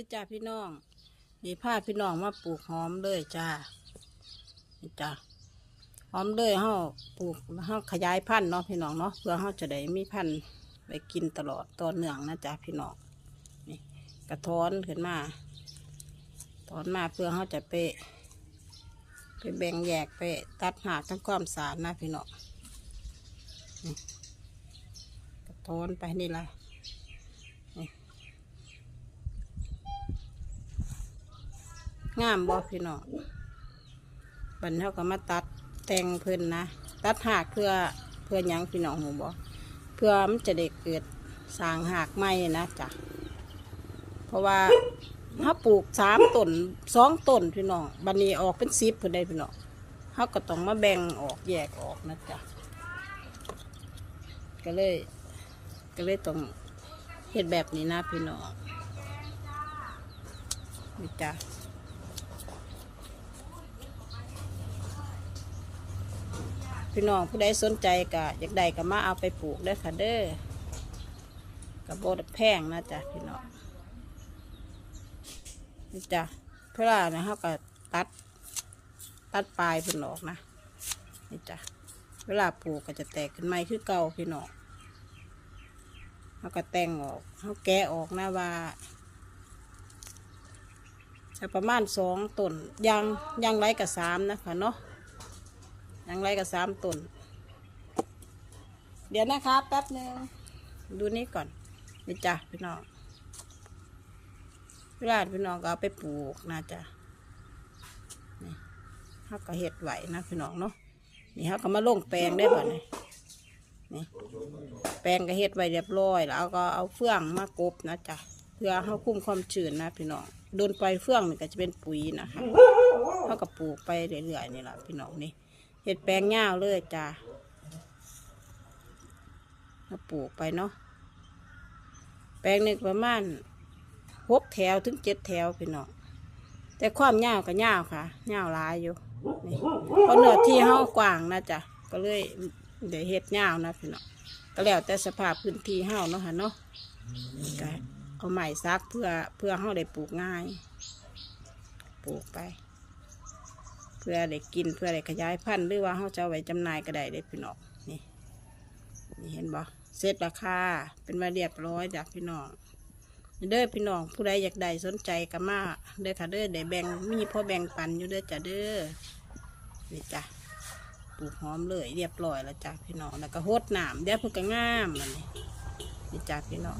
พี่จ้าพี่น้องมีผ้าพี่น้องมาปลูกหอมเลยจ้านี่จ้าหอมเลยเฮาปลูกเฮาขยายพันธุ์เนาะพี่น้องเนาะเพื่อเฮาจะได้มีพันธุ์ไปกินตลอดต่อเนื่องนะจ้าพี่น้องนี่กระท้อนขึ้นมาถอนมาเพื่อเฮาจะไปไปแบ่งแยกไปตัดหากทั้งความสารนะพี่น้องกระท้อนไปนี่ละ งามบ่พี่น้องบันเขาก็มาตัดแต่งเพิ่นนะ ตัดหากเพื่อเพื่อยังพี่น้องหูบ่เพื่อมันจะได้เกิดสางหากใหม่นะจ้ะเพราะว่าถ้าปลูกสามต้นสองต้นพี่น้องบัดนี้ออกเป็นสิบเพิ่นได้พี่น้องเขาก็ต้องมาแบ่งออกแยกออกนะจ๊ะก็เลย ก็เลยต้องเฮ็ดแบบนี้นะพี่น้องนี่จ้ะ พี่น้องผู้ใดสนใจก็อยากได้ก็มาเอาไปปลูกได้ค่ะเด้อกับโบดแพงนะจ๊ะพี่น้องนี่จ้ะเพื่อนะเขาก็ตัด ตัดปลายเพิ่นออกนะนี่จ้ะเวลาปลูกก็จะแตกขึ้นใหม่คือเก่าพี่น้องเขาก็แต่งออกเขาแกะออกนะว่าจะประมาณสองต้นยางยางไรกับสามนะคะเนาะ ยังไรกับสามต้น เดี๋ยวนะครับแป๊บหนึ่งดูนี่ก่อนนี่จ้ะพี่น้องเวลาพี่น้องก็เอาไปปลูกนะจ๊ะนี่เขาก็เห็ดไหวนะพี่น้องเนาะนี่เขาก็มาลงแปลงได้ป่ะนี่นี่แปลงก็เห็ดไว้เรียบร้อย แล้วก็เอาเฟื่องมากบนะจ๊ะเพื่อเขาคุ้มความชื้นนะพี่น้องโดนไปเฟื่องนี่ก็จะเป็นปุ๋ยนะคะเขาก็ปลูกไปเรื่อยๆนี่แหละพี่น้องนี่ เห็ดแปลงยาวเลยจ้ามาปลูกไปเนาะ แปลงหนึ่งประมาณหกแถวถึงเจ็ดแถวพี่น้องแต่ความยาวก็ยาวค่ะยาวลายอยู่นี่เพราะเนื้อที่เฮากว้างนะจ๊ะก็เลยเดี๋ยวเห็ดยาวนะพี่น้องก็แล้วแต่สภาพพื้นที่เฮาเนาะค่ะเนาะก็เอาใหม่ซักเพื่อเพื่อเฮาได้ปลูกง่าย ปลูกไป เพื่อได้กินเพื่อได้ขยายพันธุ์หรือว่าเขาจะไว้จำหน่ายก็ได้เด้พี่น้องนี่นี่เห็นบ่เสร็จราคาเป็นมาเรียบร้อยจากพี่น้องเด้อพี่น้องผู้ใดอยากได้สนใจก็มาเด้อค่ะเด้อได้แบ่งมีพ่อแบ่งปันอยู่เด้อจ้ะเด้อนี่จ้ะปลูกหอมเลยเรียบร้อยแล้วจ้ะพี่น้องแล้วก็โหดหนามเดี๋ยวเพิ่นก็งามมันนี่นี่จ้ะพี่น้อง